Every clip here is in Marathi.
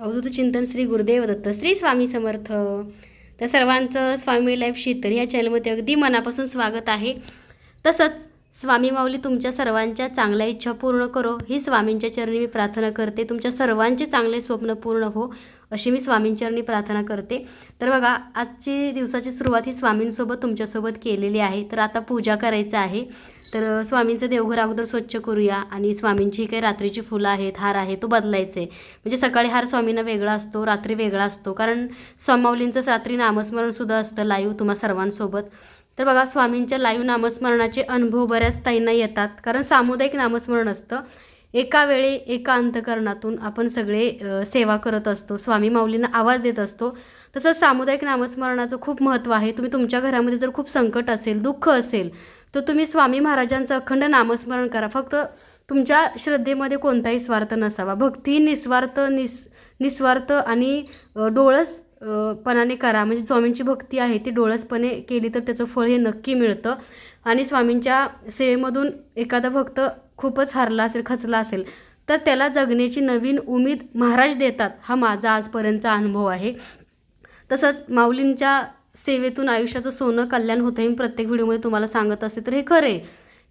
अवधूत चिंतन श्री गुरुदेव दत्त श्री स्वामी समर्थ. तर सर्वांचं स्वामी लाईफ शीतल या चॅनलमध्ये अगदी मनापासून स्वागत आहे. तसंच स्वामी माऊली तुमच्या सर्वांच्या चांगल्या इच्छा पूर्ण करो. ही स्वामींच्या चरणी मी प्रार्थना करते. तुमच्या सर्वांचे चांगले स्वप्न पूर्ण हो. अशी मी स्वामींचरणी प्रार्थना करते. तर बघा आजची दिवसाची सुरुवात ही स्वामींसोबत तुमच्यासोबत केलेली आहे. तर आता पूजा करायचं आहे. तर स्वामींचं देवघर अगोदर स्वच्छ करूया आणि स्वामींची काही रात्रीची फुलं आहेत हार आहे तो बदलायचे म्हणजे सकाळी हार स्वामींना वेगळा असतो रात्री वेगळा असतो. कारण स्वामाऊलींचंच रात्री नामस्मरणसुद्धा असतं लाईव्ह तुम्हा सर्वांसोबत. तर बघा स्वामींच्या लाईव्ह नामस्मरणाचे अनुभव बऱ्याच ताईंना येतात. कारण सामुदायिक नामस्मरण असतं. एका वेळी एका अंतकरणातून आपण सगळे सेवा करत असतो. स्वामी माऊलींना आवाज देत असतो. तसंच सामुदायिक नामस्मरणाचं खूप महत्त्व आहे. तुम्ही तुमच्या घरामध्ये जर खूप संकट असेल दुःख असेल तर तुम्ही स्वामी महाराजांचं अखंड नामस्मरण करा. फक्त तुमच्या श्रद्धेमध्ये कोणताही स्वार्थ नसावा. भक्ती निस्वार्थ निस निस्वार्थ आणि डोळस पणाने करा. म्हणजे स्वामींची भक्ती आहे ती डोळसपणे केली तर त्याचं फळ हे नक्की मिळतं. आणि स्वामींच्या सेवेमधून एखादा भक्त खूपच हारला असेल खचला असेल तर त्याला जगण्याची नवीन उमेद महाराज देतात. हा माझा आजपर्यंतचा अनुभव आहे. तसंच माऊलींच्या सेवेतून आयुष्याचं सोनं कल्याण होतं हे मी प्रत्येक व्हिडिओमध्ये तुम्हाला सांगत असते तर हे खरं आहे.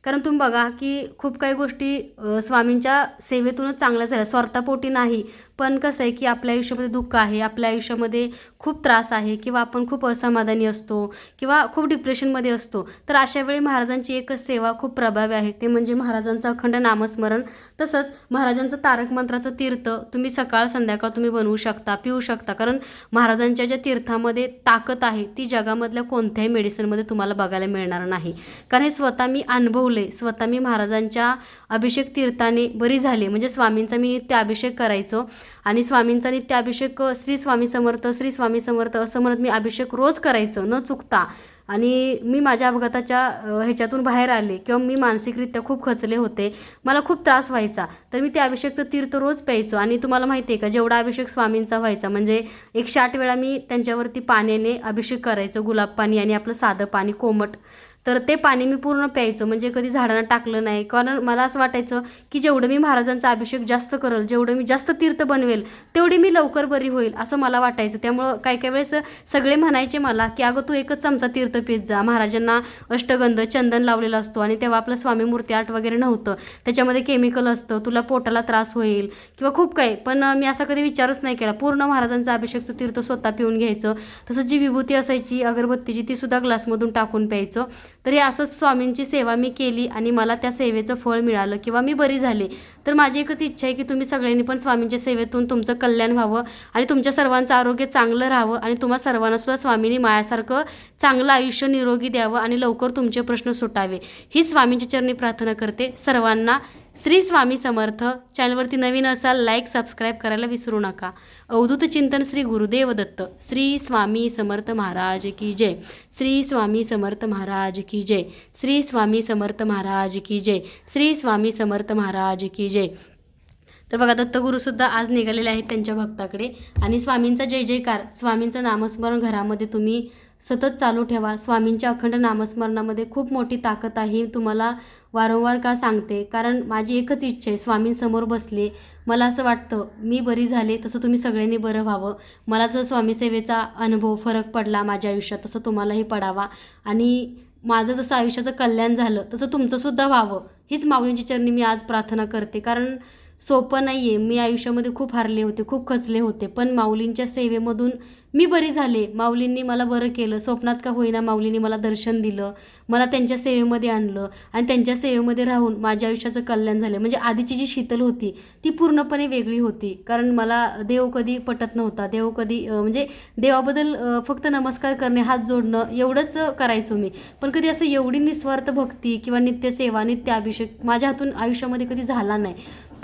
कारण तुम्ही बघा की खूप काही गोष्टी स्वामींच्या सेवेतूनच चांगल्या झाल्या. स्वार्थापोटी नाही पण कसं आहे की आपल्या आयुष्यामध्ये दुःख आहे आपल्या आयुष्यामध्ये खूप त्रास आहे किंवा आपण खूप असमाधानी असतो किंवा खूप डिप्रेशनमध्ये असतो तर अशा वेळी महाराजांची एकच सेवा खूप प्रभावी आहे. ते म्हणजे महाराजांचं अखंड नामस्मरण तसंच महाराजांचं तारक मंत्राचं तीर्थ तुम्ही सकाळ संध्याकाळ तुम्ही बनवू शकता पिऊ शकता. कारण महाराजांच्या ज्या तीर्थामध्ये ताकद आहे ती जगामधल्या कोणत्याही मेडिसिनमध्ये तुम्हाला बघायला मिळणार नाही. कारण हे स्वतः मी अनुभवले स्वतः मी महाराजांच्या अभिषेक तीर्थाने बरी झाले. म्हणजे स्वामींचा मी नित्य अभिषेक करायचो. आणि स्वामींचा नित्य अभिषेक श्री स्वामी समर्थ श्री स्वामी समर्थ असं म्हणत मी अभिषेक रोज करायचं न चुकता. आणि मी माझ्या अपघाताच्या ह्याच्यातून बाहेर आले किंवा मी मानसिकरित्या खूप खचले होते. मला खूप त्रास व्हायचा. तर मी ते अभिषेकचं तीर्थ रोज प्यायचो. आणि तुम्हाला माहिती आहे का जेवढा अभिषेक स्वामींचा व्हायचा म्हणजे एकशे आठ वेळा मी त्यांच्यावरती पाण्याने अभिषेक करायचो गुलाब पाणी आणि आपलं साधं पाणी कोमट. तर ते पाणी मी पूर्ण प्यायचं म्हणजे कधी झाडांना टाकलं नाही. कारण मला असं वाटायचं की जेवढं मी महाराजांचा अभिषेक जास्त करेल जेवढं मी जास्त तीर्थ बनवेल तेवढी मी लवकर बरी होईल असं मला वाटायचं. त्यामुळं काही काही वेळेस सगळे म्हणायचे मला की अगं तू एकच चमचा तीर्थ पीत जा. महाराजांना अष्टगंध चंदन लावलेला असतो आणि तेव्हा आपलं स्वामी मूर्ती आर्ट वगैरे नव्हतं. त्याच्यामध्ये केमिकल असतं तुला पोटाला त्रास होईल किंवा खूप काही. पण मी असा कधी विचारच नाही केला. पूर्ण महाराजांचा अभिषेकचं तीर्थ स्वतः पिऊन घ्यायचं. तसंच जी विभूती असायची अगरबत्तीची ती सुद्धा ग्लासमधून टाकून प्यायचं. तर हे असंच स्वामींची सेवा मी केली आणि मला त्या सेवेचं फळ मिळालं किंवा मी बरी झाले. तर माझी एकच इच्छा आहे की तुम्ही सगळ्यांनी पण स्वामींच्या सेवेतून तुमचं कल्याण व्हावं आणि तुमच्या सर्वांचं आरोग्य चांगलं राहावं आणि तुम्हा सर्वांनासुद्धा स्वामींनी मायासारखं चांगलं आयुष्य निरोगी द्यावं आणि लवकर तुमचे प्रश्न सुटावे. ही स्वामींच्या चरणी प्रार्थना करते सर्वांना श्री स्वामी समर्थ. चॅनलवरती नवीन असाल लाईक सबस्क्राईब करायला विसरू नका. अवधूत चिंतन श्री गुरुदेव दत्त श्री स्वामी समर्थ महाराज की जय. श्री स्वामी समर्थ महाराज की जय. श्री स्वामी समर्थ महाराज की जय. श्री स्वामी समर्थ महाराज की जय. तर बघा दत्तगुरूसुद्धा आज निघालेले आहेत त्यांच्या भक्ताकडे. आणि स्वामींचा जय जयकार. स्वामींचं नामस्मरण घरामध्ये तुम्ही सतत चालू ठेवा. स्वामींच्या अखंड नामस्मरणामध्ये खूप मोठी ताकद आहे ही तुम्हाला वारंवार का सांगते? कारण माझी एकच इच्छा आहे स्वामींसमोर बसले. मला असं वाटतं मी बरी झाले तसं तुम्ही सगळ्यांनी बरं व्हावं. मला जर स्वामीसेवेचा अनुभव फरक पडला माझ्या आयुष्यात तसं तुम्हालाही पडावा. आणि माझं जसं आयुष्याचं कल्याण झालं तसं तुमचंसुद्धा व्हावं. हीच माऊलींची चरणी मी आज प्रार्थना करते. कारण सोपं नाही आहे मी आयुष्यामध्ये खूप हारले होते खूप खचले होते. पण माऊलींच्या सेवेमधून मी बरी झाले. माऊलींनी मला बरं केलं. स्वप्नात का होईना माऊलींनी मला दर्शन दिलं. मला त्यांच्या सेवेमध्ये आणलं आणि त्यांच्या सेवेमध्ये राहून माझ्या आयुष्याचं कल्याण झालं. म्हणजे आधीची जी शीतल होती ती पूर्णपणे वेगळी होती. कारण मला देव कधी पटत नव्हता. देव कधी म्हणजे देवाबद्दल फक्त नमस्कार करणे हात जोडणं एवढंच करायचो मी. पण कधी असं एवढी निस्वार्थ भक्ती किंवा नित्यसेवा नित्य अभिषेक माझ्या हातून आयुष्यामध्ये कधी झाला नाही.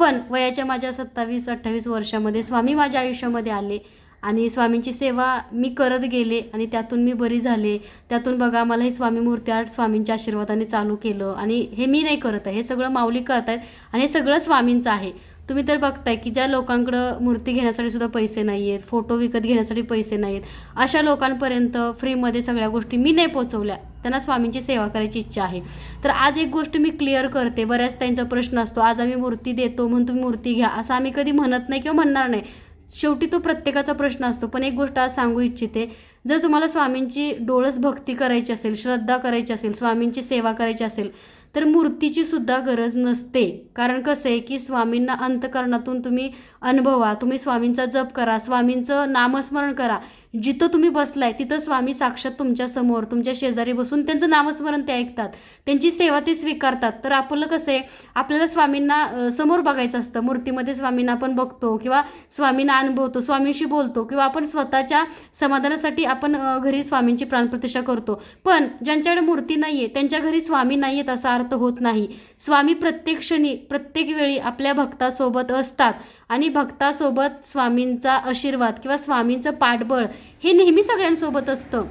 पण वयाच्या माझ्या सत्तावीस अठ्ठावीस वर्षामध्ये स्वामी माझ्या आयुष्यामध्ये आले आणि स्वामींची सेवा मी करत गेले आणि त्यातून मी बरी झाले. त्यातून बघा मला हे स्वामी मूर्ती आर्ट स्वामींच्या आशीर्वादाने चालू केलं आणि हे मी नाही करत आहे. हे सगळं माऊली करत आहेत आणि हे सगळं स्वामींचं आहे. तुम्ही तर बघताय की ज्या लोकांकडं मूर्ती घेण्यासाठी सुद्धा पैसे नाही आहेत फोटो विकत घेण्यासाठी पैसे नाही आहेत अशा लोकांपर्यंत फ्रीमध्ये सगळ्या गोष्टी मी नाही पोचवल्या त्यांना स्वामींची सेवा करायची इच्छा आहे. तर आज एक गोष्ट मी क्लिअर करते. बऱ्याच त्यांचा प्रश्न असतो आज आम्ही मूर्ती देतो म्हणून तुम्ही मूर्ती घ्या. असं आम्ही कधी म्हणत नाही किंवा म्हणणार नाही. शेवटी तो प्रत्येकाचा प्रश्न असतो. पण एक गोष्ट आज सांगू इच्छिते. जर तुम्हाला स्वामींची डोळस भक्ती करायची असेल श्रद्धा करायची असेल स्वामींची सेवा करायची असेल तर मूर्तीची सुद्धा गरज नसते. कारण कसं आहे की स्वामींना अंतकरणातून तुम्ही अनुभवा तुम्ही स्वामींचा जप करा स्वामींचं नामस्मरण करा. जिथं तुम्ही बसलाय तिथं स्वामी साक्षात तुमच्यासमोर तुमच्या शेजारी बसून त्यांचं नामस्मरण ते ऐकतात. त्यांची सेवा ते स्वीकारतात. तर आपलं कसं आहे आपल्याला स्वामींना समोर बघायचं असतं. मूर्तीमध्ये स्वामींना आपण बघतो किंवा स्वामींना अनुभवतो स्वामींशी बोलतो किंवा आपण स्वतःच्या समाधानासाठी आपण घरी स्वामींची प्राणप्रतिष्ठा करतो. पण ज्यांच्याकडे मूर्ती नाही आहे त्यांच्या घरी स्वामी नाही आहेत असा अर्थ होत नाही. स्वामी प्रत्येक क्षणी प्रत्येक वेळी आपल्या भक्तासोबत असतात आणि भक्तासोबत स्वामींचा आशीर्वाद किंवा स्वामींचं पाठबळ हे नेहमी सगळ्यांसोबत असतं.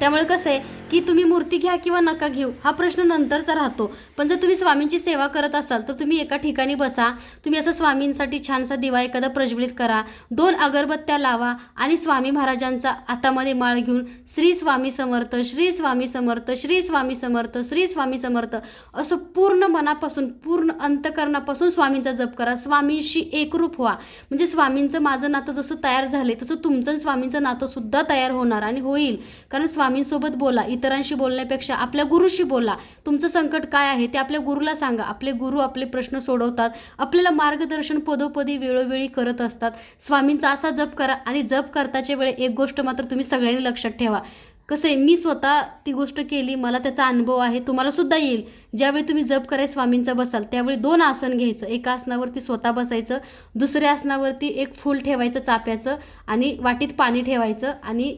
त्यामुळे कसं आहे की तुम्ही मूर्ती घ्या किंवा नका घेऊ हा प्रश्न नंतरचा राहतो. पण जर तुम्ही स्वामींची सेवा करत असाल तर तुम्ही एका ठिकाणी बसा तुम्ही असं स्वामींसाठी छानसा दिवा एखादा प्रज्वलित करा दोन अगरबत्त्या लावा आणि स्वामी महाराजांचा हातामध्ये माळ घेऊन श्री स्वामी समर्थ श्री स्वामी समर्थ श्री स्वामी समर्थ श्री स्वामी समर्थ असं पूर्ण मनापासून पूर्ण अंतकरणापासून स्वामींचा जप करा. स्वामींशी एकरूप व्हा. म्हणजे स्वामींचं माझं नातं जसं तयार झाले तसं तुमचं स्वामींचं नातंसुद्धा तयार होणार आणि होईल. कारण स्वामी स्वामींसोबत बोला इतरांशी बोलण्यापेक्षा आपल्या गुरुशी बोला. तुमचं संकट काय आहे ते आपल्या गुरुला सांगा. आपले गुरु आपले प्रश्न सोडवतात. आपल्याला मार्गदर्शन पदोपदी वेळोवेळी करत असतात. स्वामींचा असा जप करा आणि जप करताच्या वेळे एक गोष्ट मात्र तुम्ही सगळ्यांनी लक्षात ठेवा. कसं आहे मी स्वतः ती गोष्ट केली मला त्याचा अनुभव आहे तुम्हाला सुद्धा येईल. ज्यावेळी तुम्ही जप कराय स्वामींचा बसाल त्यावेळी दोन आसन घ्यायचं. एका आसनावरती स्वतः बसायचं दुसऱ्या आसनावरती एक फूल ठेवायचं चाप्याचं आणि वाटीत पाणी ठेवायचं आणि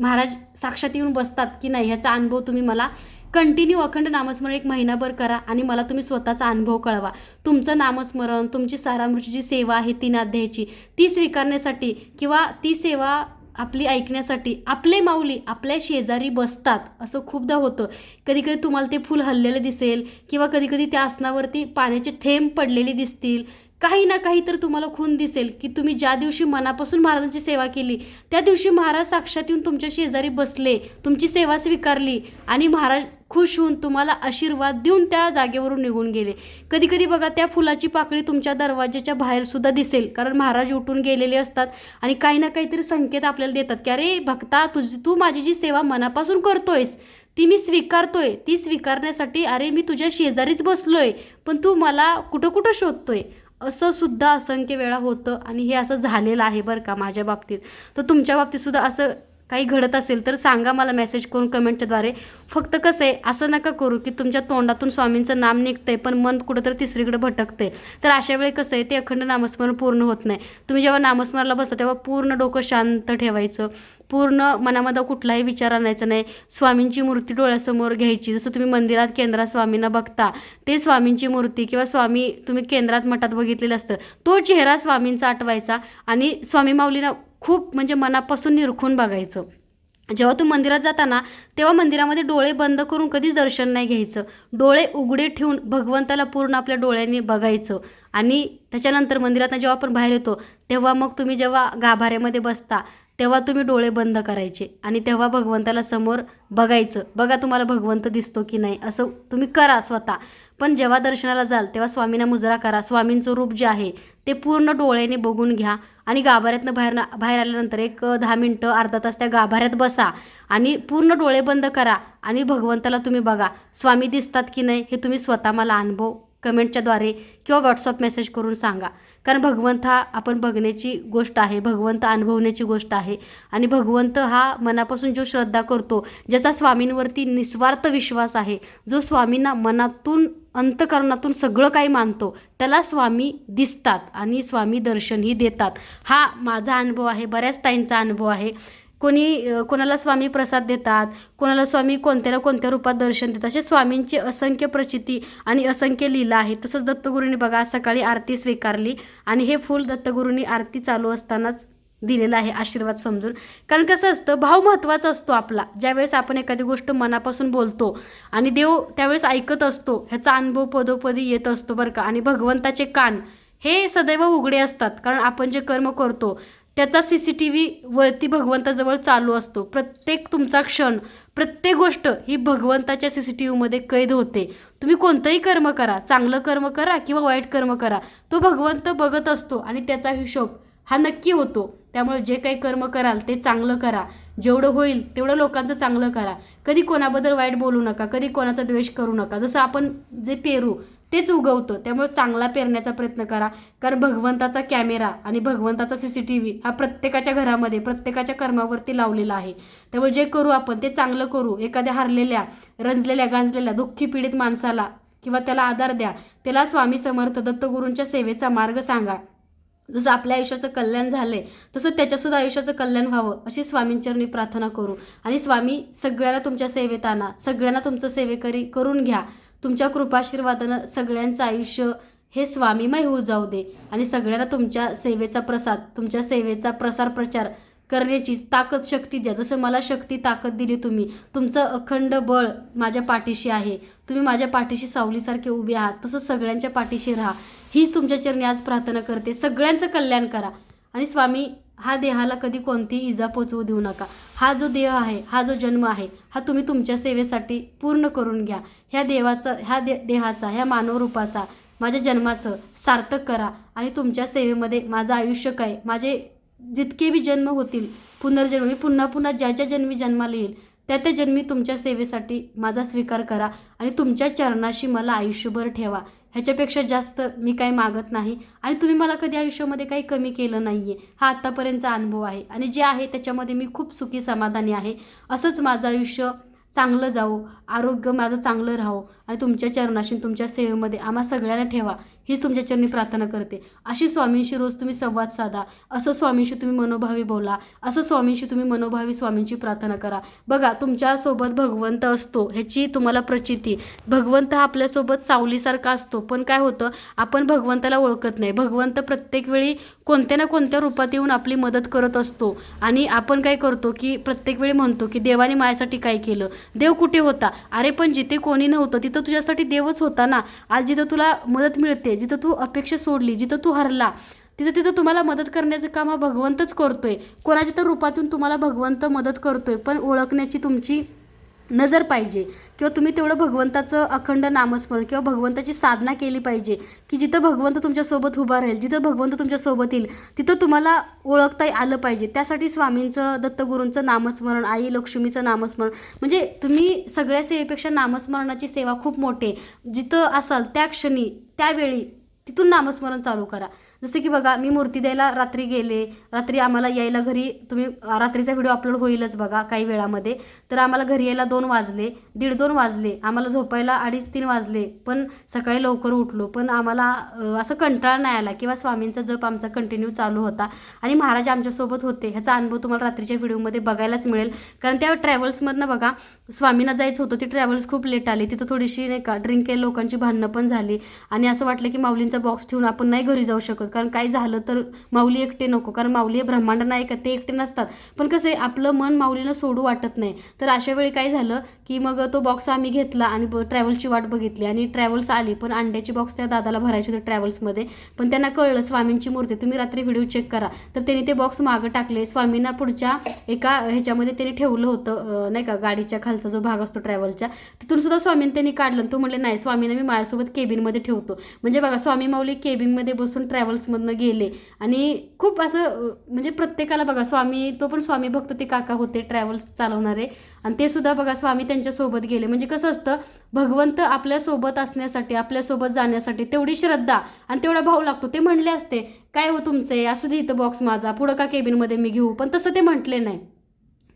महाराज साक्षात येऊन बसतात की नाही ह्याचा अनुभव तुम्ही मला कंटिन्यू अखंड नामस्मरण एक महिनाभर करा आणि मला तुम्ही स्वतःचा अनुभव कळवा. तुमचं नामस्मरण तुमची सारामृची जी सेवा आहे ती नाध्यायची ती स्वीकारण्यासाठी किंवा ती सेवा आपली ऐकण्यासाठी आपले माऊली आपल्या शेजारी बसतात असं खूपदा होतं. कधी कधी तुम्हाला ते फूल हललेलं दिसेल किंवा कधी कधी त्या आसनावरती पाण्याचे थेंब पडलेले दिसतील. काही ना काही तर तुम्हाला खून दिसेल की तुम्ही ज्या दिवशी मनापासून महाराजांची सेवा केली त्या दिवशी महाराज साक्षात येऊन तुमच्या शेजारी बसले तुमची सेवा स्वीकारली आणि महाराज खुश होऊन तुम्हाला आशीर्वाद देऊन त्या जागेवरून निघून गेले. कधी कधी बघा त्या फुलाची पाकळी तुमच्या दरवाज्याच्या बाहेरसुद्धा दिसेल कारण महाराज उठून गेलेले असतात आणि काही ना काहीतरी संकेत आपल्याला देतात की अरे भक्ता तुझी तू माझी जी सेवा मनापासून करतोयस ती मी स्वीकारतोय ती स्वीकारण्यासाठी अरे मी तुझ्या शेजारीच बसलोय पण तू मला कुठं कुठं शोधतोय? असं सुद्धा असंख्य वेळा होतं आणि हे असं झालेलं आहे बरं का माझ्या बाबतीत. तर तुमच्या बाबतीत सुद्धा असं काही घडत असेल तर सांगा मला मेसेज करून कमेंटद्वारे फक्त कसं आहे असं नका करू की तुमच्या तोंडातून स्वामींचं नाम निघतंय पण मन कुठंतरी तिसरीकडे भटकते तर अशा वेळी कसं आहे ते अखंड नामस्मरण पूर्ण होत नाही. तुम्ही जेव्हा नामस्मरणाला बसता तेव्हा पूर्ण डोकं शांत ठेवायचं. पूर्ण मनामध्ये कुठलाही विचार आणायचा नाही. स्वामींची मूर्ती डोळ्यासमोर घ्यायची. जसं तुम्ही मंदिरात केंद्रात स्वामींना बघता ते स्वामींची मूर्ती किंवा स्वामी तुम्ही केंद्रात मठात बघितलेलं असतं तो चेहरा स्वामींचा आठवायचा आणि स्वामी माऊलीला खूप म्हणजे मनापासून निरखून बघायचं. जेव्हा तू मंदिरात जाता ना तेव्हा मंदिरामध्ये डोळे बंद करून कधीच दर्शन नाही घ्यायचं. डोळे उघडे ठेवून भगवंताला पूर्ण आपल्या डोळ्यांनी बघायचं. आणि त्याच्यानंतर मंदिरातनं जेव्हा आपण बाहेर येतो तेव्हा मग तुम्ही जेव्हा गाभाऱ्यामध्ये बसता तेव्हा तुम्ही डोळे बंद करायचे आणि तेव्हा भगवंताला समोर बघायचं बघा तुम्हाला भगवंत दिसतो की नाही? असं तुम्ही करा स्वतः. पण जेव्हा दर्शनाला जाल तेव्हा स्वामींना मुजरा करा. स्वामींचं रूप जे आहे ते पूर्ण डोळ्याने बघून घ्या आणि गाभाऱ्यातनं बाहेर बाहेर आल्यानंतर एक दहा मिनटं अर्धा तास त्या गाभाऱ्यात बसा आणि पूर्ण डोळे बंद करा आणि भगवंताला तुम्ही बघा स्वामी दिसतात की नाही? हे तुम्ही स्वतः मला अनुभव कमेंटच्याद्वारे किंवा व्हॉट्सअप मेसेज करून सांगा. कारण भगवंत हा आपण बघण्याची गोष्ट आहे भगवंत अनुभवण्याची गोष्ट आहे. आणि भगवंत हा मनापासून जो श्रद्धा करतो ज्याचा स्वामींवरती निस्वार्थ विश्वास आहे जो स्वामींना मनातून अंतकरणातून सगळं काही मानतो त्याला स्वामी दिसतात आणि स्वामी दर्शनही देतात. हा माझा अनुभव आहे बऱ्याच ताईंचा अनुभव आहे. कोणी कोणाला स्वामी प्रसाद देतात कोणाला स्वामी कोणत्या ना कोणत्या रूपात दर्शन देतात असे स्वामींची असंख्य प्रचिती आणि असंख्य लीला आहे तसंच दत्तगुरूंनी बघा सकाळी आरती स्वीकारली आणि हे फूल दत्तगुरूंनी आरती चालू असतानाच दिलेलं आहे आशीर्वाद समजून. कारण कसं असतं भाव महत्त्वाचा असतो आपला. ज्यावेळेस आपण एखादी गोष्ट मनापासून बोलतो आणि देव त्यावेळेस ऐकत असतो ह्याचा अनुभव पदोपदी येत असतो बरं का. आणि भगवंताचे कान हे सदैव उघडे असतात. कारण आपण जे कर्म करतो त्याचा सी सी टी व्हीवरती भगवंताजवळ चालू असतो. प्रत्येक तुमचा क्षण प्रत्येक गोष्ट ही भगवंताच्या सी सी टी व्हीमध्ये कैद होते. तुम्ही कोणतंही कर्म करा चांगलं कर्म करा किंवा वाईट कर्म करा तो भगवंत बघत असतो आणि त्याचा हिशोब हा नक्की होतो. त्यामुळे जे काही कर्म कराल ते चांगलं करा. जेवढं होईल तेवढं लोकांचं चांगलं करा. कधी कोणाबद्दल वाईट बोलू नका कधी कोणाचा द्वेष करू नका. जसं आपण जे पेरू तेच उगवतं. त्यामुळे चांगला पेरण्याचा प्रयत्न करा. कारण भगवंताचा कॅमेरा आणि भगवंताचा सी सी टी व्ही हा प्रत्येकाच्या घरामध्ये प्रत्येकाच्या कर्मावरती लावलेला आहे. त्यामुळे जे करू आपण ते चांगलं करू. एखाद्या हरलेल्या रंजलेल्या गांजलेल्या दुःखी पीडित माणसाला किंवा त्याला आधार द्या. त्याला स्वामी समर्थ दत्तगुरूंच्या सेवेचा मार्ग सांगा. जसं आपल्या आयुष्याचं कल्याण झालंय तसं त्याच्यासुद्धा आयुष्याचं कल्याण व्हावं अशी स्वामींचरणी प्रार्थना करू. आणि स्वामी सगळ्यांना तुमच्या सेवेत आणा. सगळ्यांना तुमचं सेवेकरी करून घ्या. तुमच्या कृपाशीर्वादानं सगळ्यांचं आयुष्य हे स्वामीमय होऊ जाऊ दे आणि सगळ्यांना तुमच्या सेवेचा प्रसाद तुमच्या सेवेचा प्रसार प्रचार करण्याची ताकद शक्ती द्या. जसं मला शक्ती ताकद दिली तुम्ही तुमचं अखंड बळ माझ्या पाठीशी आहे. तुम्ही माझ्या पाठीशी सावलीसारखे उभे आहात. तसं सगळ्यांच्या पाठीशी राहा. हीच तुमच्या चरणी आज प्रार्थना करते. सगळ्यांचं कल्याण करा. आणि स्वामी हा देहाला कधी कोणतीही इजा पोचवू देऊ नका. हा जो देह आहे हा जो जन्म आहे हा तुम्ही तुमच्या सेवेसाठी पूर्ण करून घ्या. ह्या देवाचा ह्या दे देहाचा ह्या मानवरूपाचा माझ्या जन्माचं सार्थक करा आणि तुमच्या सेवेमध्ये माझं आयुष्य काय माझे जितके बी जन्म होतील पुनर्जन्म मी पुन्हा पुन्हा ज्या ज्या जन्मी जन्माला येईल त्या त्या जन्मी तुमच्या सेवेसाठी माझा स्वीकार करा आणि तुमच्या चरणाशी मला आयुष्यभर ठेवा. ह्याच्यापेक्षा जास्त मी काही मागत नाही. आणि तुम्ही मला कधी आयुष्यामध्ये काही कमी केलं नाही आहे हा आत्तापर्यंतचा अनुभव आहे. आणि जे आहे त्याच्यामध्ये मी खूप सुखी समाधानी आहे. असंच माझं आयुष्य चांगलं जावो. आरोग्य माझं चांगलं राहो आणि तुमच्या चरणाशी तुमच्या सेवेमध्ये आम्हा सगळ्यांना ठेवा. हीच तुमच्या चरणी प्रार्थना करते. अशी स्वामींशी रोज तुम्ही संवाद साधा. असं स्वामींशी तुम्ही मनोभावी बोला. असं स्वामींशी तुम्ही मनोभावी स्वामींची प्रार्थना करा. बघा तुमच्यासोबत भगवंत असतो ह्याची तुम्हाला प्रचिती. भगवंत हा आपल्यासोबत सावलीसारखा असतो. पण काय होतं आपण भगवंताला ओळखत नाही. भगवंत प्रत्येक वेळी कोणत्या ना कोणत्या रूपात येऊन आपली मदत करत असतो. आणि आपण काय करतो की प्रत्येक वेळी म्हणतो की देवाने माझ्यासाठी काय केलं? देव कुठे होता? अरे पण जिथे कोणी नव्हतं तिथं तुझ्यासाठी देवच होता ना. आज जिथं तुला मदत मिळते जिथं तू अपेक्षा सोडली जिथं तू हरला तिथं तिथं तुम्हाला मदत करण्याचं काम हा भगवंतच करतोय. कोणाच्या तर रूपातून तुम्हाला भगवंत मदत करतोय पण ओळखण्याची तुमची नजर पाहिजे. किंवा तुम्ही तेवढं भगवंताचं अखंड नामस्मरण किंवा भगवंताची साधना केली पाहिजे की जिथं भगवंत तुमच्यासोबत उभा राहील जिथं भगवंत तुमच्यासोबत येईल तिथं तुम्हाला ओळखता आलं पाहिजे. त्यासाठी स्वामींचं दत्तगुरूंचं नामस्मरण आई लक्ष्मीचं नामस्मरण. म्हणजे तुम्ही सगळ्या सेवेपेक्षा नामस्मरणाची सेवा खूप मोठी. आहे जिथं असाल त्या क्षणी त्यावेळी तिथून नामस्मरण चालू करा. जसं की बघा मी मूर्ती द्यायला रात्री गेले रात्री आम्हाला यायला घरी तुम्ही रात्रीचा व्हिडिओ अपलोड होईलच बघा काही वेळामध्ये. तर आम्हाला घरी यायला दोन वाजले दीड दोन वाजले आम्हाला झोपायला अडीच तीन वाजले पण सकाळी लवकर उठलो. पण आम्हाला असं कंटाळा नाही आला किंवा स्वामींचा जप आमचा कंटिन्यू चालू होता. आणि महाराज आमच्यासोबत होते. ह्याचा अनुभव तुम्हाला रात्रीच्या व्हिडिओमध्ये बघायलाच मिळेल. कारण त्या ट्रॅव्हल्समधनं बघा स्वामींना जायचं होतं ती ट्रॅव्हल्स खूप लेट आली. तिथं थोडीशी नाही का ड्रिंक केलं लोकांची भांडणं पण झाली. आणि असं वाटलं की माऊलींचा बॉक्स ठेवून आपण नाही घरी जाऊ शकत. कारण काय झालं तर माऊली एकटे नको. कारण माऊली हे ब्रह्मांड नाही का ते एकटे नसतात. पण कसं आहे आपलं मन माऊलीनं सोडू वाटत नाही. तर अशा वेळी काय झालं की मग तो बॉक्स आम्ही घेतला आणि ब ट्रॅव्हलची वाट बघितली आणि ट्रॅव्हल्स आली. पण अंड्याची बॉक्स त्या दादाला भरायची होती ट्रॅव्हल्समध्ये पण त्यांना कळलं स्वामींची मूर्ती. तुम्ही रात्री व्हिडिओ चेक करा. तर त्यांनी ते बॉक्स मागं टाकले. स्वामींना पुढच्या एका ह्याच्यामध्ये त्यांनी ठेवलं होतं नाही का गाडीच्या खालचा जो भाग असतो ट्रॅव्हलच्या तिथून सुद्धा स्वामींनी त्यांनी काढलं तो म्हणले नाही स्वामींना मी माझ्यासोबत केबिनमध्ये ठेवतो. म्हणजे बघा स्वामी माऊली केबिनमध्ये बसून ट्रॅव्हल्समधनं गेले आणि खूप असं म्हणजे प्रत्येकाला बघा स्वामी तो पण स्वामी भक्त ते काका होते ट्रॅव्हल्स चालवणारे. आणि ते सुद्धा बघा स्वामी त्यांच्यासोबत गेले. म्हणजे कसं असतं भगवंत आपल्यासोबत असण्यासाठी आपल्यासोबत जाण्यासाठी तेवढी श्रद्धा आणि तेवढा भाव लागतो. ते म्हणले असते काय हो तुमचे? असू दे इथं बॉक्स माझा. पुढं का केबिनमध्ये मी घेऊ? पण तसं ते म्हटले नाही.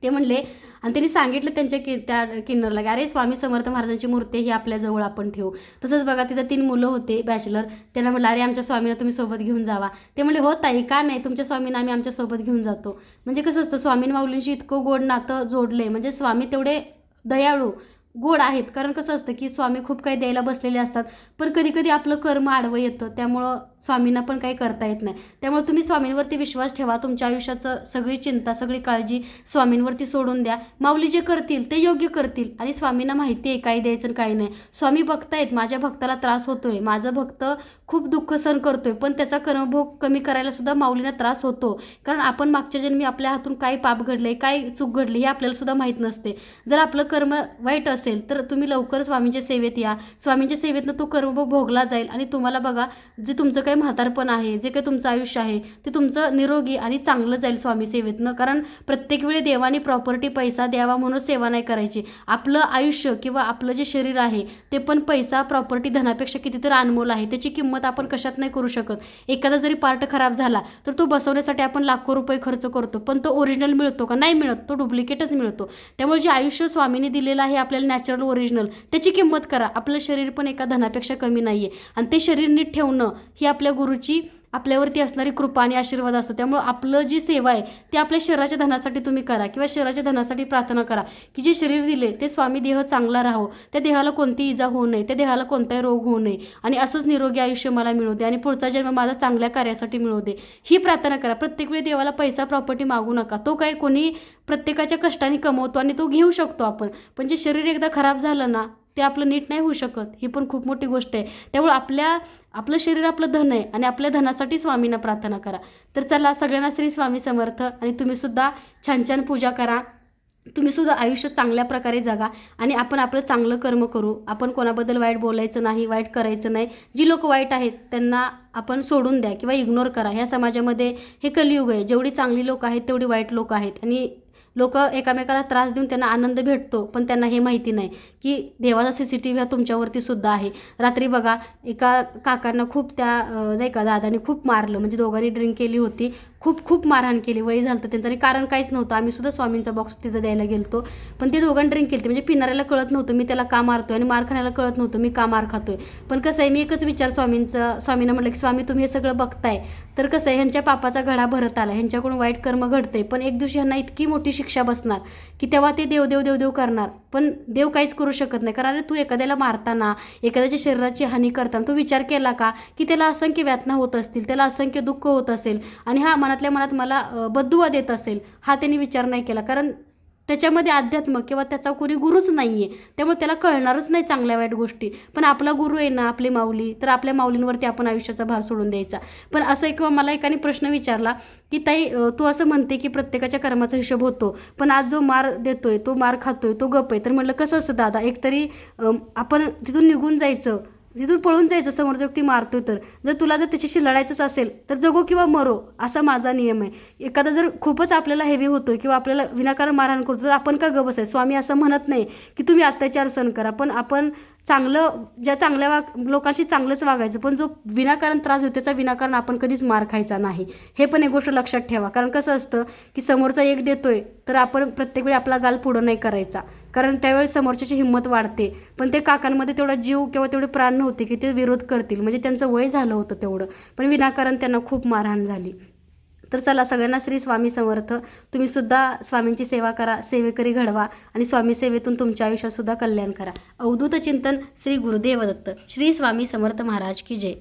ते म्हणले आणि त्यांनी सांगितलं त्यांच्या कि त्या किन्नरला की अरे स्वामी समर्थ महाराजांची मूर्ती ही आपल्याजवळ आपण ठेवू. तसंच बघा तिथं तीन मुलं होते बॅचलर त्यांना म्हटलं अरे आमच्या स्वामीला तुम्ही सोबत घेऊन जावा. ते म्हणले हो ताई का नाही? तुमच्या स्वामींना आम्ही आमच्यासोबत घेऊन जातो. म्हणजे कसं असतं स्वामीन माऊलींशी इतकं गोड नातं जोडलं आहे म्हणजे स्वामी तेवढे दयाळू गोड आहेत. कारण कसं असतं की स्वामी खूप काही द्यायला बसलेले असतात पण कधी कधी आपलं कर्म आडवं येतं. त्यामुळं स्वामींना पण काही करता येत नाही. त्यामुळे तुम्ही स्वामींवरती विश्वास ठेवा. तुमच्या आयुष्याचं सगळी चिंता सगळी काळजी स्वामींवरती सोडून द्या. माऊली जे करतील ते योग्य करतील आणि स्वामींना माहिती आहे काय द्यायचं काय नाही. स्वामी भक्तायत माझ्या भक्ताला त्रास होतोय. माझं भक्त खूप दुःख सहन करतोय पण त्याचा कर्मभोग कमी करायला सुद्धा त्रास होतो. कारण आपण मागच्या जन्मी आपल्या हातून काय पाप घडले काय चूक घडली हे आपल्याला सुद्धा माहीत नसते. जर आपलं कर्म वाईट असेल तर तुम्ही लवकर स्वामींच्या सेवेत या. स्वामींच्या सेवेतनं तो कर्मभोग भोगला जाईल आणि तुम्हाला बघा जे तुमचं काही काही म्हातारपण आहे जे काही तुमचं आयुष्य आहे ते तुमचं निरोगी आणि चांगलं जाईल स्वामी सेवेतनं. कारण प्रत्येक वेळी देवाने प्रॉपर्टी पैसा द्यावा म्हणून सेवा नाही करायची. आपलं आयुष्य किंवा आपलं जे शरीर आहे ते पण पैसा प्रॉपर्टी धनापेक्षा कितीतरी अनमोल आहे. त्याची किंमत आपण कशात नाही करू शकत. एखादा जरी पार्ट खराब झाला तर तो बसवण्यासाठी आपण लाखो रुपये खर्च करतो. पण तो ओरिजिनल मिळतो का? नाही मिळत. तो डुप्लिकेटच मिळतो. त्यामुळे जे आयुष्य स्वामीने दिलेलं आहे आपल्याला नॅचरल ओरिजिनल त्याची किंमत करा. आपलं शरीर पण एका धनापेक्षा कमी नाही आहे आणि ते शरीर नीट ठेवणं ही आपल्या गुरुची आपल्यावरती असणारी कृपा आणि आशीर्वाद असतो. त्यामुळं आपलं जी सेवा आहे ती आपल्या शरीराच्या धनासाठी तुम्ही करा किंवा शरीराच्या धनासाठी प्रार्थना करा की जे शरीर दिले ते स्वामी देह चांगला राहो त्या देहाला कोणती इजा होऊ नये त्या देहाला कोणताही रोग होऊ नये आणि असंच निरोगी आयुष्य मला मिळू दे आणि पुढचा जन्म माझा चांगल्या कार्यासाठी मिळू दे. ही प्रार्थना करा. प्रत्येक वेळी देवाला पैसा प्रॉपर्टी मागू नका. तो काय कोणी प्रत्येकाच्या कष्टाने कमवतो आणि तो घेऊ शकतो आपण. पण जे शरीर एकदा खराब झालं ना ते आपलं नीट नाही होऊ शकत ही पण खूप मोठी गोष्ट आहे. त्यामुळे आपल्या आपलं शरीर आपलं धन आहे आणि आपल्या धनासाठी स्वामींना प्रार्थना करा. तर चला सगळ्यांना श्री स्वामी समर्थ आणि तुम्हीसुद्धा छान छान पूजा करा. तुम्हीसुद्धा आयुष्य चांगल्या प्रकारे जगा आणि आपण आपलं चांगलं कर्म करू. आपण कोणाबद्दल वाईट बोलायचं नाही वाईट करायचं नाही. जी लोक वाईट आहेत त्यांना आपण सोडून द्या किंवा इग्नोर करा. ह्या समाजामध्ये हे कलियुग आहे. जेवढी चांगली लोक आहेत तेवढी वाईट लोक आहेत. आणि लोक एकामेकाला त्रास देऊन त्यांना आनंद भेटतो पण त्यांना हे माहिती नाही की देवाचा सी सी टी व्ही हा तुमच्यावरती सुद्धा आहे. रात्री बघा एका काकांना खूप त्या नाही का दादाने खूप मारलं. म्हणजे दोघांनी ड्रिंक केली होती खूप खूप मारहाण केली वय झालं तर त्यांचं आणि कारण काहीच नव्हतं. आम्ही सुद्धा स्वामींचा बॉक्स तिथं द्यायला गेलतो. पण ते दोघांनी ड्रिंक केली म्हणजे पिणाऱ्याला कळत नव्हतं मी त्याला का मारतोय आणि मार खाण्याला कळत नव्हतं मी का मार खातोय. पण कसं आहे मी एकच विचार स्वामींचं स्वामींना म्हटलं की स्वामी तुम्ही हे सगळं बघताय. तर कसं आहे ह्यांच्या पापाचा घडा भरत आला. ह्यांच्याकडून वाईट कर्म घडतंय. पण एक दिवशी ह्यांना इतकी मोठी शिक्षा बसणार की तेव्हा ते देव देव देव देव करणार. पण देव काहीच करू शकत नाही. कारण अरे तू एखाद्याला मारताना एखाद्याच्या शरीराची हानी करताना तू विचार केला का की त्याला असंख्य व्यातना होत असतील त्याला असंख्य दुःख होत असेल. आणि हा मनातल्या मनात मला बद्दुवा देत असेल हा त्यांनी विचार नाही केला. कारण त्याच्यामध्ये अध्यात्म किंवा त्याचा कोणी गुरुच नाही आहे त्यामुळे त्याला कळणारच नाही चांगल्या वाईट गोष्टी. पण आपला गुरु आहे ना आपली माऊली तर आपल्या माऊलींवरती आपण आयुष्याचा भार सोडून द्यायचा. पण असं किंवा मला एकाने प्रश्न विचारला की ताई तू असं म्हणते की प्रत्येकाच्या कर्माचा हिशोब होतो पण आज जो मार देतोय तो मार खातोय तो गप आहे. तर म्हटलं कसं असतं दादा? एकतरी आपण तिथून निघून जायचं तिथून पळून जायचं समोरचा व्यक्ती मारतोय तर. जर तुला जर त्याच्याशी लढायचंच असेल तर जगो किंवा मरो असा माझा नियम आहे. एखादा जर खूपच आपल्याला हेवी होतोय किंवा आपल्याला विनाकारण मारहाण करतो तर आपण का गबस आहे? स्वामी असं म्हणत नाही की तुम्ही अत्याचार सहन करा पण आपण चांगलं ज्या चांगल्या वाग लोकांशी चांगलंच वागायचं पण जो विनाकारण त्रास होतो त्याचा विनाकारण आपण कधीच मार खायचा नाही. हे पण एक गोष्ट लक्षात ठेवा. कारण कसं असतं की समोरचा एक देतोय तर आपण प्रत्येक वेळी आपला गाल पुढं नाही करायचा. कारण त्यावेळेस समोरच्याची हिंमत वाढते. पण ते काकांमध्ये तेवढा जीव किंवा तेवढे प्राण नव्हते की ते विरोध करतील. म्हणजे त्यांचं वय झालं होतं तेवढं. पण विनाकारण त्यांना खूप मारहाण झाली. तर चला सगळ्यांना श्री स्वामी समर्थ. तुम्ही सुद्धा स्वामींची सेवा करा सेवेकरी घडवा आणि स्वामी सेवेतून तुमच्या आयुष्यात सुद्धा कल्याण करा. अवधूत चिंतन श्री गुरुदेव दत्त श्री स्वामी समर्थ महाराज की जय.